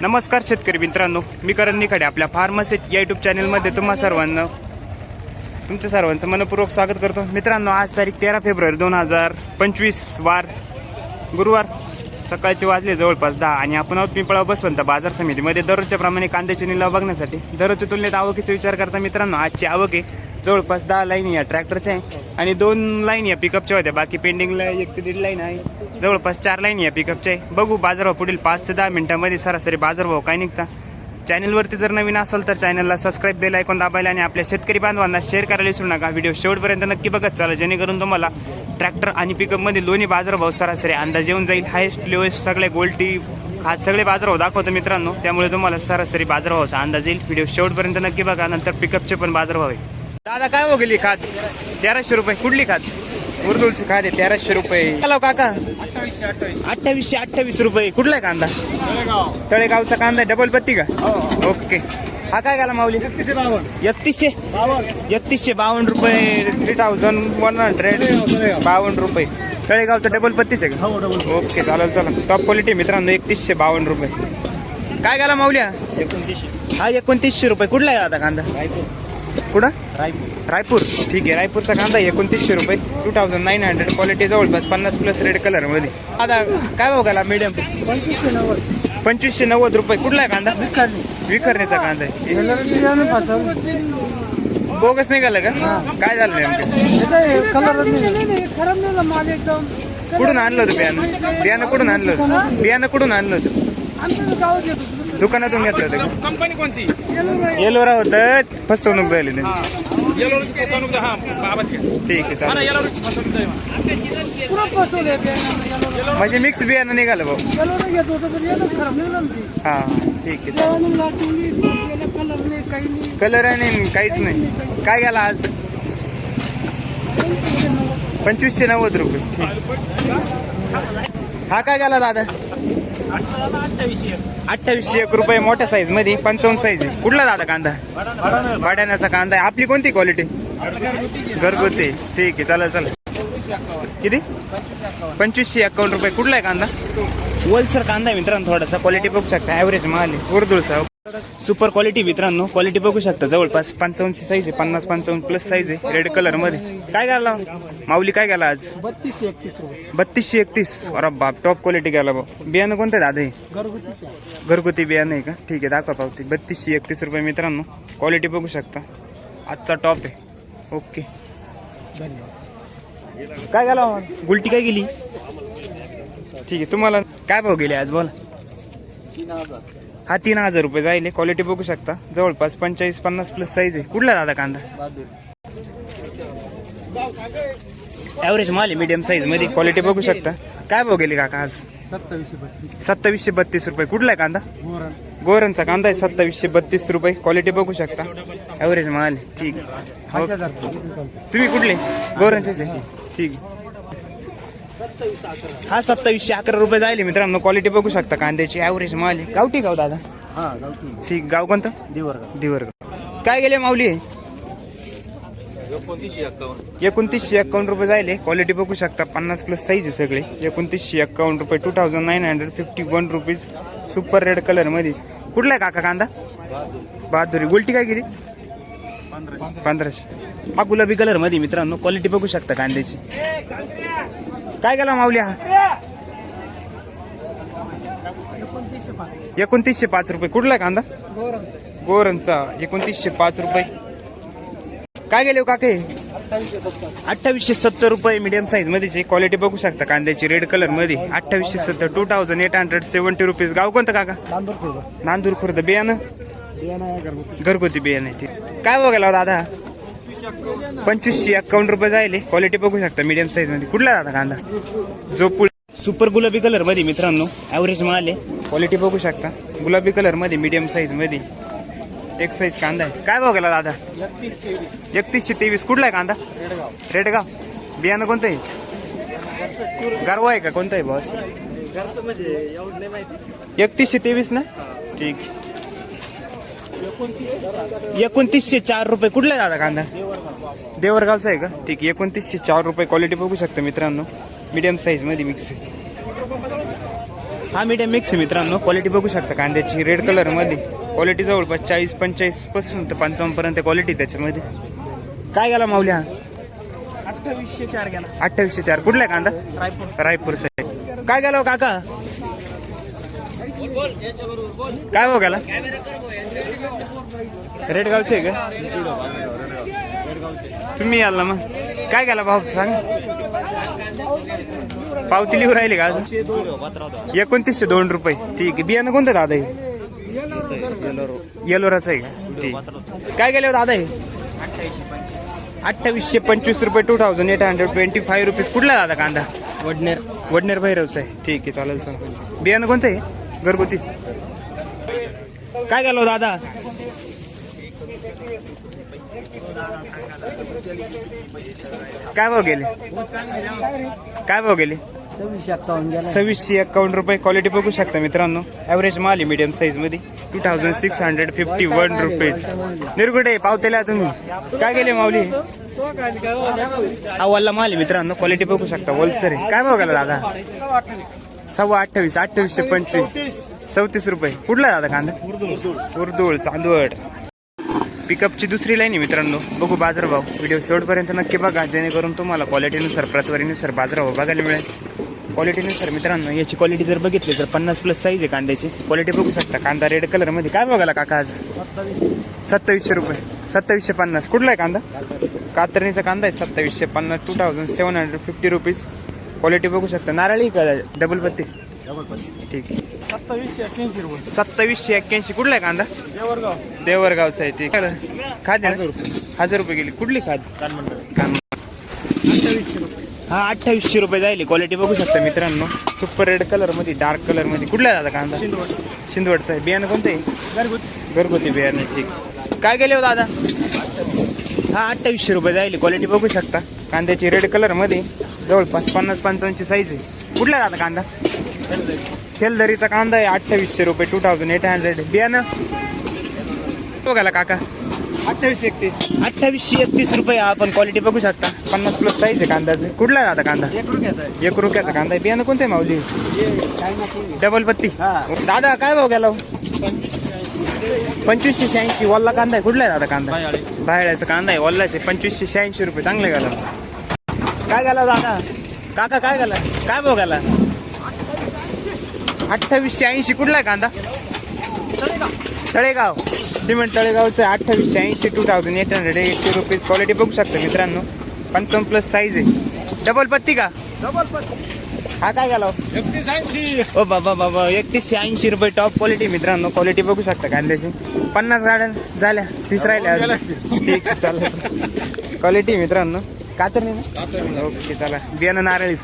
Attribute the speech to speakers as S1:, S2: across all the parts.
S1: नमस्कार शेतकरी मित्रांनो मी करण निखाडे आपल्या फार्मसेट या युट्यूब चॅनलमध्ये तुम्हा सर्वांना तुमच्या सर्वांचं मनपूर्वक स्वागत करतो. मित्रांनो आज तारीख तेरा फेब्रुवारी दोन हजार पंचवीस वार गुरुवार सकाळचे वाजले जवळपास दहा आणि आपण आहोत पिंपळा बसवंत बाजार समितीमध्ये. दररोजच्या प्रमाणे कांद्याचे निलाव बघण्यासाठी दररोजच्या तुलनेत आवकीचा विचार करता मित्रांनो आजची आवक आहे जवळपास दहा लाईन या ट्रॅक्टरच्या आहे. आणि दोन लाईन या पिकअपच्या होत्या. बाकी पेंडिंगला एक ते दीड लाईन आहे. जवळपास चार लाईन या पिकअपच्या आहे. बघू बाजारभाव पुढील पाच ते दहा मिनिटांमध्ये सरासरी बाजारभाव काय निघता. चॅनलवरती जर नवीन असेल तर चॅनलला सबस्क्राईब बेल ऐकून दाबायला आणि आपल्या शेतकरी बांधवांना शेअर करायला विसरू नका. व्हिडिओ शेवटपर्यंत नक्की बघत चाला. जेणेकरून तुम्हाला ट्रॅक्टर आणि पिकअपमध्ये दोन्ही बाजारभाव सरासरी अंदाज येऊन जाईल. हायेस्ट लोएस्ट सगळे गोल्टी खात सगळे बाजारभाव दाखवतो मित्रांनो. त्यामुळे तुम्हाला सरासरी बाजारभावाचा अंदाज येईल. व्हिडिओ शेवटपर्यंत नक्की बघा. नंतर पिकअपचे पण बाजारभाव आहे. दादा काय हो गेली खात? तेराशे रुपये. कुठली खात? उर्दूची खात आहे तेराशे रुपये. हॅलो काका. अठ्ठावीसशे अठ्ठावीस रुपये. कुठला आहे कांदा तळेगावचा कांदा डबल पत्ती का? ओके. हा काय गेला माऊली? एकतीसशे एकतीसशे? बावन्न. रुपये थ्री थाउजंड वन हंड्रेड बावन्न रुपये. तळेगावचा डबल पत्तीच आहे का? ओके चालेल चला टॉप क्वालिटी मित्रांनो एकतीसशे बावन्न रुपये. काय गेला माऊल्या हा एकोणतीसशे. रुपये. कुठला आहे आता कांदा? कुठं? रायपूर. ठीक आहे रायपूरचा कांदा एकोणतीसशे रुपये. Two thousand nine hundred quality जवळपास पन्नास प्लस रेड कलरमध्ये. आता काय गेला मीडियम पंचवीसशे नव्वद. रुपये. कुठला आहे कांदा? विखरणीचा कांदा आहे. बोगस निघालं का? काय झालं नेमकं? कुठून आणलं होतं बियाणं? बियाणं कुठून आणलं होतं? बियाणं कुठून आणलं होतं? दुकानातून घेतलं होतं का?
S2: कंपनी कोणती?
S1: येलोरा होतं फसवणूक झाली नाही
S2: येलोरीची फसवणूक हा बाबाच घ्या.
S1: ठीक आहे
S2: हा
S1: चालेल
S2: येलोरीची फसवणूक आहे
S1: म्हणजे मिक्स बियाणं निघालं भाऊ. हा ठीक आहे.
S3: कलर नाही काही नाही.
S1: कलर आहे नाही. काहीच नाही काय गेला आज? पंचवीसशे नव्वद रुपये. हा काय गेला दादा? अठ्ठावीसशे एक रुपये मोठ्या साईजमध्ये पंचावन्न साईज आहे. कुठला दादा कांदा? भाड्याण्याचा कांदा आहे. आपली कोणती क्वालिटी घरगुती. ठीक आहे चालेल चालेल. किती? पंचवीसशे अकाउंट रुपये. कुठला आहे कांदा? वलसर कांदा आहे मित्रांनो थोडासा. क्वालिटी बघू शकता. ॲव्हरेज माल आहे. उर्दूळचा सुपर क्वालिटी मित्रांनो. क्वालिटी बघू शकता. जवळपास पंचावन्नची साईज आहे. पन्नास पंचावन्न प्लस साईज आहे. रेड कलरमध्ये. काय गेला माऊली काय गेला आज?
S3: बत्तीस एकतीस
S1: बत्तीसशे एकतीस. अरे बाप टॉप क्वालिटी गेला भाऊ. बियाणं कोणतं आहे दादा हे?
S3: घरगुती
S1: घरगुती बियाणं आहे का? ठीक आहे दाखवा पावती. बत्तीसशे एकतीस रुपये मित्रांनो. क्वालिटी बघू शकता. आजचा टॉप आहे. ओके काय गेला गुलटी काय गेली? ठीक आहे तुम्हाला काय भाव गेले आज? बोला. हा तीन हजार रुपये जाईल. क्वालिटी बघू शकता. जवळपास पंचेचाळीस पन्नास प्लस साईज आहे. कुठला दादा कांदा? ॲव्हरेज माल आहे मीडियम साईजमध्ये. क्वालिटी बघू शकता. काय भाव गेली काका आज?
S3: सत्तावीसशे बत्तीस
S1: रुपये. कुठला आहे कांदा? गोरणचा कांदा आहे. सत्तावीसशे बत्तीस रुपये. क्वालिटी बघू शकता. ॲव्हरेज माल. ठीक. तुम्ही कुठले? आहे. ठीक. हा सत्तावीसशे अकरा रुपये जाईल मित्रांनो. क्वालिटी बघू शकता कांद्याची ॲव्हरेज माल आहे. गावठी गाव दादा.
S3: हा गावठी.
S1: ठीक गाव कोणतं?
S3: दिवरगाव.
S1: दिवरगाव. काय गेले माऊली? एकोणतीसशे एक्कावन्न रुपये जायले. क्वालिटी बघू शकता. पन्नास प्लस साईज आहे सगळे. एकोणतीसशे एक्कावन्न रुपये two thousand nine hundred fifty one rupees super red कलरमध्ये. कुठला आहे काका कांदा? बहादुरी. गुलटी काय गेली पंधराशे. हा गुलाबी कलरमध्ये मित्रांनो. क्वालिटी बघू शकता कांद्याची. काय गेला माऊली हा? एकोणतीसशे पाच रुपये. कुठला कांदा? गोरणचा एकोणतीसशे पाच रुपये. काय गेले हो काके?
S3: अठ्ठावीसशे सत्तर
S1: रुपये मीडियम साईजमध्ये क्वालिटी बघू शकता कांद्याची रेड कलरमध्ये अठ्ठावीसशे सत्तर two thousand eight hundred seventy rupees गाव कोणतं काका? नांदूर खुर्द. बियाणं?
S3: घरगुती.
S1: घरगुती बियाणं आहे ते. काय बघायला दादा? पंचवीसशे अकाउंट रुपये जायले. क्वालिटी बघू शकता मीडियम साईजमध्ये. कुठला दादा कांदा? जो पुल सुपर गुलाबी कलरमध्ये मित्रांनो. ॲव्हरेज माल आहे. क्वालिटी बघू शकता. गुलाबी कलरमध्ये मीडियम साईजमध्ये. एक साईज कांदा आहे. काय बघायला दादा? एकतीसशे तेवीस. कुठला आहे कांदा?
S3: रेडगाव.
S1: बियाणं कोणतं आहे? गारवा आहे का? कोणतं आहे बॉस एकतीसशे तेवीस ना? ठीक. एकोणतीसशे? चार रुपये. कुठला आहे दादा कांदा? देवरगावचा आहे का? ठीक आहे एकोणतीसशे चार रुपये क्वालिटी बघू शकता मित्रांनो. मीडियम साईजमध्ये मिक्स आहे. हा मीडियम मिक्स आहे मित्रांनो. क्वालिटी बघू शकता कांद्याची. रेड कलरमध्ये. क्वालिटी जवळपास चाळीस पंचेचाळीसपासून तर पंचावन्न पर्यंत क्वालिटी त्याच्यामध्ये. काय गेला माऊली हा?
S3: अठ्ठावीसशे चार गेला.
S1: अठ्ठावीसशे चार. कुठला आहे कांदा?
S3: रायपूर.
S1: रायपूर साईड काय गेला हो काका? काय भाव गेला रेड गावचे आहे का? तुम्ही याल ना मग. काय गेला भाव सांग. पावती लिहून राहिली का अजून? एकोणतीसशे दोन रुपये. ठीक आहे. बियाणं कोणतं दादा हे? येलोराचं आहे का? ठीक. काय गेले दादा हे? अठ्ठावीसशे पंचवीस रुपये two thousand eight hundred twenty five rupees कुठला दादा कांदा?
S3: वडनेर.
S1: वडनेर भैरवचं आहे. ठीक आहे चालेल चालेल. बियाणं कोणतं आहे? घरगुती. काय गेलो दादा काय भाव गेले? काय भाव गेले?
S3: सव्वीसशे गेला
S1: सव्वीसशे एकावन्न रुपये क्वालिटी बघू शकता मित्रांनो. ॲव्हरेज माल आहे मीडियम साईजमध्ये. Two thousand six hundred fifty one rupees Nirgude पावतेला तुम्ही. काय गेले माऊली? हा वल्ला माल आहे मित्रांनो. क्वालिटी बघू शकता. वलसर आहे. काय भाव गेला दादा? सव्वा अठ्ठावीस अठ्ठावीसशे पंचवीस. चौतीस रुपये. कुठला दादा कांदा? उर्दूळ चांदवड. पिकअपची दुसरी लाईन आहे मित्रांनो. बघू बाजारभाव व्हिडिओ शेवटपर्यंत नक्की बघा. जेणेकरून तुम्हाला क्वालिटीनुसार प्रतवारीनुसार बाजारभाव बघायला मिळेल. क्वालिटीनुसार मित्रांनो याची क्वालिटी जर बघितली तर पन्नास प्लस साईज आहे कांद्याची. क्वालिटी बघू शकता. कांदा रेड कलरमध्ये काय बघायला काका आज? सत्तावीसशे रुपये. सत्तावीसशे पन्नास. कुठला आहे कांदा? कातरणीचा कांदा आहे सत्तावीसशे पन्नास. Two thousand seven hundred fifty rupees quality बघू शकता. नारळी का डबल पत्ती. ठीक
S3: सत्तावीसशे अठ्ठ्याऐंशी रुपये.
S1: सत्तावीसशे एक्क्याऐंशी. कुठला आहे कांदा?
S3: देवरगाव.
S1: देवरगावचा आहे ठीक खाद आहे ना? हजार रुपये. गेली. कुठली खाद कान
S3: अठ्ठावीसशे रुपये.
S1: हा अठ्ठावीसशे रुपये जाईल क्वालिटी बघू शकता मित्रांनो. सुपर रेड कलरमध्ये डार्क कलरमध्ये. कुठला आहे दादा कांदा? शिंदवडचा आहे. बियाणं कोणतं आहे?
S3: घरगुती.
S1: घरगुती बियाणे ठीक. काय गेले हो दादा? हा अठ्ठावीसशे रुपये जाईल क्वालिटी बघू शकता. कांद्याची रेड कलरमध्ये जवळपास पन्नास पंचावन्नची साईज आहे. कुठला आहे दादा कांदा? खेलदरीचा कांदा आहे अठ्ठावीसशे रुपये टू थाउजंड एट हंड्रेड बियाणं? बघायला काका.
S3: अठ्ठावीसशे एकतीस.
S1: अठ्ठावीसशे एकतीस रुपये आपण क्वालिटी बघू शकता. पन्नास प्लस साईज आहे कांद्याचे. कुठला आहे दादा कांदा?
S3: एक रुपयाचा आहे.
S1: एक रुपयाचा कांदा आहे. बियाणं कोणतं माऊली? डबल पत्ती.
S3: हा.
S1: दादा काय भाव गेला हो? पंचवीसशे शहाऐंशी. वल्ला कांदा आहे. कुठला आहे दादा कांदा. बाहेरचा कांदा आहे. वल्लाचे पंचवीसशे शहाऐंशी रुपये. चांगले गेला. काय गेला दादा? काका काय गेला? काय भाव गेला? अठ्ठावीसशे ऐंशी कुठला आहे कांदा? तळेगाव. सिमेंट तळेगावचं अठ्ठावीसशे ऐंशी two thousand eight hundred eighty rupees quality बघू शकता मित्रांनो. पंचावन्न प्लस साईज आहे. डबल पत्ती का? हा काय गेला हो?
S3: एकतीस ऐंशी.
S1: ओ बाबा बाबा एकतीसशे ऐंशी रुपये टॉप क्वालिटी मित्रांनो. क्वालिटी बघू शकता कांद्याची. पन्नास गाड्या झाल्या तीस राहिल्या अजून. ठीक आहे चालेल. क्वालिटी मित्रांनो. कातर नाही ओके चला. बियाणं नारळीच.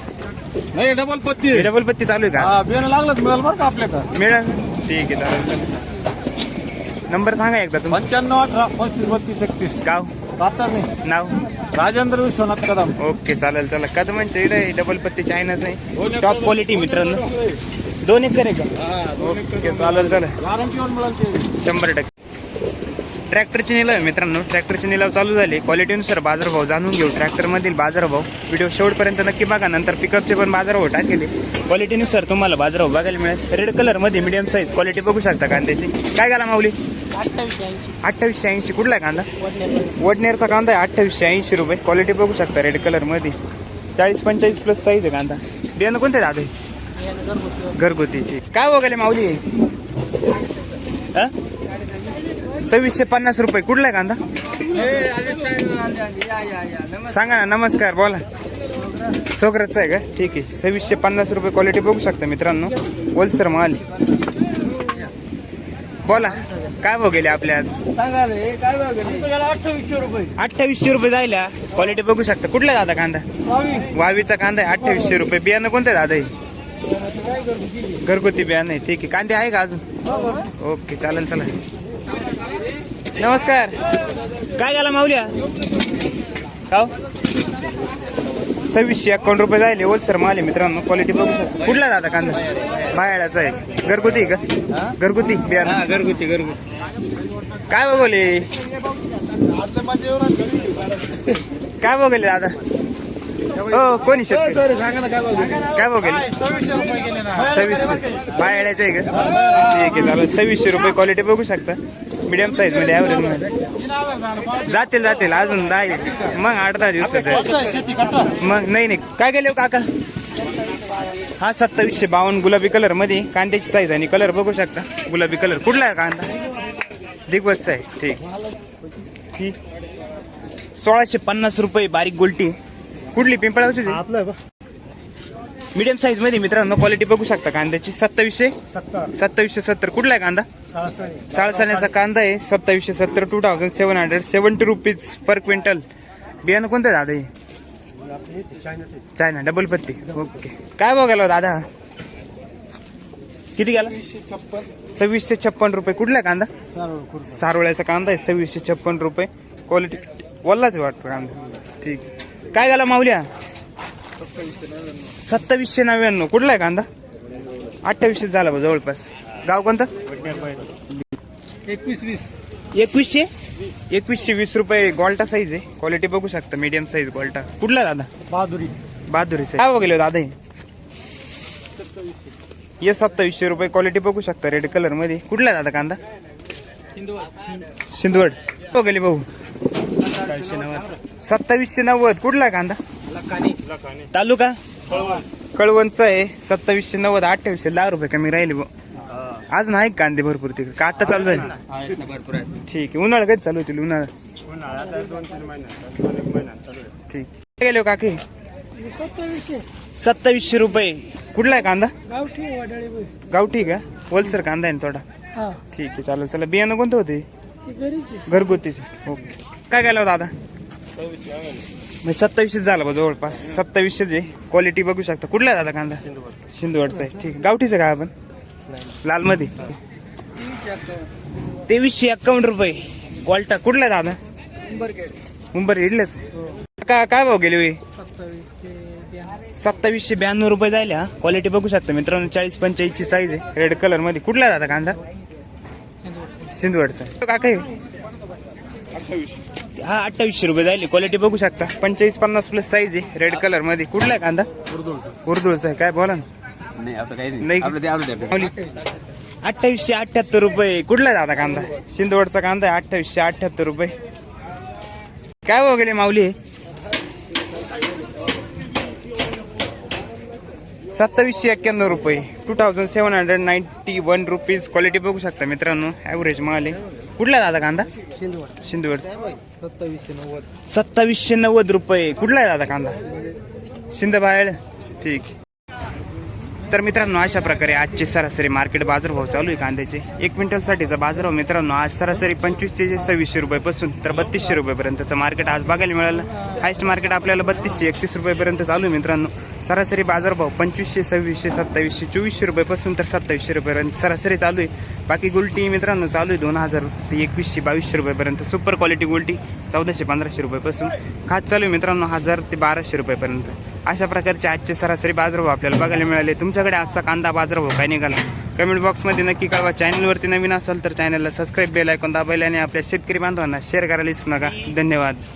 S3: नाही डबल पत्ती
S1: डबल पत्ती चालू आहे का?
S3: हा बियाणं लागलं मिळेल बरं का आपल्याकडं.
S1: मिळेल ठीक आहे चालेल चालेल. नंबर सांगा एकदा
S3: पंच्याण्णव अठरा पस्तीस बत्तीस एकतीस.
S1: गाव?
S3: कातरणी
S1: नाव?
S3: राजेंद्र विश्वनाथ कदम.
S1: ओके चालेल चला कदमांच्या इकडे डबल पत्ती चायनाच आहे. टॉप क्वालिटी मित्रांनो. दोन एकर आहे का? ओके चालेल चालेल.
S3: गॅरंटीवर मिळेल ते.
S1: शंभर टक्के. ट्रॅक्टरचे निलाव आहे मित्रांनो. ट्रॅक्टरचे निलाव चालू झाले. क्वालिटीनुसार बाजारभाव जाणून घेऊ. ट्रॅक्टरमधील बाजारभाव व्हिडिओ शेवटपर्यंत नक्की बघा. नंतर पिकअपचे पण बाजारभाव टाकेले क्वालिटीनुसार तुम्हाला बाजारभाव बघायला मिळेल. रेड कलरमध्ये मिडियम साईज क्वालिटी बघू शकता कांद्याची. काय घाला माऊली? अठ्ठावीसशे ऐंशी. कुठला आहे कांदा? वडनेरचा कांदा आहे. अठ्ठावीसशे ऐंशी रुपये. क्वालिटी बघू शकता रेड कलरमध्ये चाळीस पंचेचाळीस प्लस साईज आहे कांदा. बियाणं कोणते दादा? घरगुतीची. काय बघायला माऊली? हा? सव्वीसशे पन्नास रुपये. कुठला आहे कांदा? सांगा ना नमस्कार बोला. सोगरच आहे का? ठीक आहे. सव्वीसशे पन्नास रुपये क्वालिटी बघू शकता मित्रांनो. होलसर माल. बोला काय भाव गेले आपल्या आज?
S3: अठ्ठावीसशे रुपये
S1: अठ्ठावीसशे रुपये जायला. क्वालिटी बघू शकता. कुठला दादा कांदा? वावीचा कांदा आहे अठ्ठावीसशे रुपये. बियाणं कोणतं आहे दादा हे? घरगुती बियाणं आहे. ठीक आहे. कांदे आहे का अजून? ओके चालेल चला. नमस्कार. काय झाला माऊल्या? का सव्वीसशे अकाउंट रुपये जायले सर माल आहे मित्रांनो क्वालिटी बघू शकता. कुठला दादा कांदा? बाहेरचा आहे. घरगुती का? घरगुती बियाणं.
S3: घरगुती घरगुती.
S1: काय बघवले? काय बघले दादा? हो कोणी
S3: ना काय बघ
S1: काय बघेल
S2: सव्वीसशे
S1: बायड्याचं आहे का? ठीक आहे चालेल. सव्वीसशे रुपये क्वालिटी बघू शकता. मीडियम
S2: साईजमध्ये ॲव्हरेजमध्ये
S1: जातील जातील अजून दहा मग आठ दहा दिवस मग नाही नाही. काय गेले हो काका? हा सत्तावीसशे बावन्न गुलाबी कलरमध्ये कांद्याची साईज आणि कलर बघू शकता. गुलाबी कलर कुठला आहे कांदा? दिग्वजचा आहे ठीक. सोळाशे पन्नास रुपये बारीक गोलटी. कुठली? पिंपळाची
S3: आपलं
S1: मीडियम साईजमध्ये मित्रांनो क्वालिटी बघू शकता कांद्याची. सत्तावीसशे? सत्तावीसशे सत्तर. कुठला आहे कांदा? साळसाण्याचा कांदा आहे. सत्तावीसशे सत्तर two thousand seven hundred seventy rupees per quintal बियाणं कोणतं आहे दादा हे? चायना डबल पत्ती. ओके काय बघायला हो दादा? किती गेला? सव्वीसशे छप्पन रुपये. कुठला आहे कांदा? सारोळ्याचा कांदा आहे. सव्वीसशे छप्पन रुपये. क्वालिटी वल्लाच वाटतं कांदा. ठीक. काय गेला माऊल्या? सत्तावीसशे नव्याण्णव. कुठला आहे कांदा? अठ्ठावीसशे झाला बा जवळपास. गाव कोणतं?
S3: एकवीस वीस.
S1: एकवीसशे? एकवीसशे वीस रुपये गोल्टा साईज आहे. क्वालिटी बघू शकता मीडियम साईज गोल्टा. कुठला दादा?
S3: बहादुरी.
S1: बहादुरी साईज काय बघितलं दादा हे? सत्तावीसशे रुपये क्वालिटी बघू शकता रेड कलरमध्ये. कुठला दादा कांदा? शिंदवड. बघले भाऊ? सत्तावीसशे नव्वद. कुठला आहे तालुका? कळवणचा आहे. सत्तावीसशे नव्वद अठ्ठावीसशे दहा रुपये कमी राहिले भाऊ अजून आहे का कांदे भरपूर तिकडे. का आता चालू आहे ठीक आहे. उन्हाळा कधी चालू होतील? उन्हाळा. ठीक. काय गेले हो काकी?
S3: सत्तावीसशे.
S1: सत्तावीसशे रुपये. कुठला आहे कांदा?
S3: गावठी
S1: गावठी का? होलसर कांदा आहे ना थोडा.
S3: हा.
S1: ठीक आहे चालेल चला. बियाणं कोणतं होते?
S3: ते घरीचे
S1: घरगुतीचे. ओके. काय गेलं हो दादा? म्हणजे सत्तावीसशेच झालं बा जवळपास. सत्तावीसशेच आहे. क्वालिटी बघू शकता. कुठला दादा कांदा? सिंधुवडचा आहे. ठीक. गावठीचं का आपण? लालमध्ये. तेवीसशे एक्कावन्न रुपये. क्वाल्टा कुठला दादा? मुंबर इडलेच काय काय भाव गेले होई सत्तावीसशे ब्याण्णव रुपये जायला हा. क्वालिटी बघू शकता मित्रांनो. चाळीस पंचेचाळीसची साईज आहे. रेड कलरमध्ये. कुठला दादा कांदा? सिंधुवडचा तो काका आहे? हा अठ्ठावीसशे रुपये जायले. क्वालिटी बघू शकता. पंचेचाळीस पन्नास प्लस साईज आहे. रेड कलरमध्ये. कुठला आहे कांदा? उर्दूळचा आहे. काय बोला ना. अठ्ठावीसशे अठ्ठ्याहत्तर रुपये. कुठला आहे दादा कांदा? शिंदवडचा कांदा आहे. अठ्ठावीसशे अठ्ठ्याहत्तर रुपये. काय भाव गेले माऊली? सत्तावीसशे एक्क्याण्णव रुपये. Two thousand seven hundred ninety one rupees quality बघू शकता मित्रांनो. ॲव्हरेज माल आहे. कुठला आहे दादा कांदा? शिंदवड.
S3: सत्तावीसशे नव्वद.
S1: सत्तावीसशे नव्वद रुपये. कुठला आहे दादा कांदा? शिंदबाहेर. ठीक. तर मित्रांनो अशा प्रकारे आजचे सरासरी मार्केट बाजारभाव चालू आहे कांद्याचे. एक क्विंटलसाठीचा बाजारभाव मित्रांनो आज सरासरी पंचवीसशे ते सव्वीसशे रुपयेपासून तर बत्तीसशे रुपयेपर्यंतचं मार्केट आज बघायला मिळालं. हायस्ट मार्केट आपल्याला बत्तीसशे एकतीस रुपयेपर्यंत चालू आहे मित्रांनो. सरासरी बाजारभाव पंचवीसशे सव्वीसशे सत्तावीसशे चोवीसशे रुपयेपासून तर सत्तावीसशे रुपयेपर्यंत सरासरी चालू आहे. बाकी गुलटी मित्रांनो चालू आहे. दोन हजार ते एकवीसशे बावीसशे रुपयेपर्यंत सुपर क्वालिटी गुलटी चौदाशे पंधराशे रुपयेपासून खास चालू आहे मित्रांनो हजार ते बाराशे रुपयेपर्यंत अशा प्रकारचे आजचे सरासरी बाजारभाव आपल्याला बघायला मिळाले. तुमच्याकडे आजचा कांदा बाजारभाव काय निघाला? कमेंट बॉक्समध्ये नक्की कळवा. चॅनलवरती नवीन असाल तर चॅनलला सबस्क्राईब बेल ऐकून दाबायला आणि आपल्या शेतकरी बांधवांना शेअर करायला विसरू नका. धन्यवाद.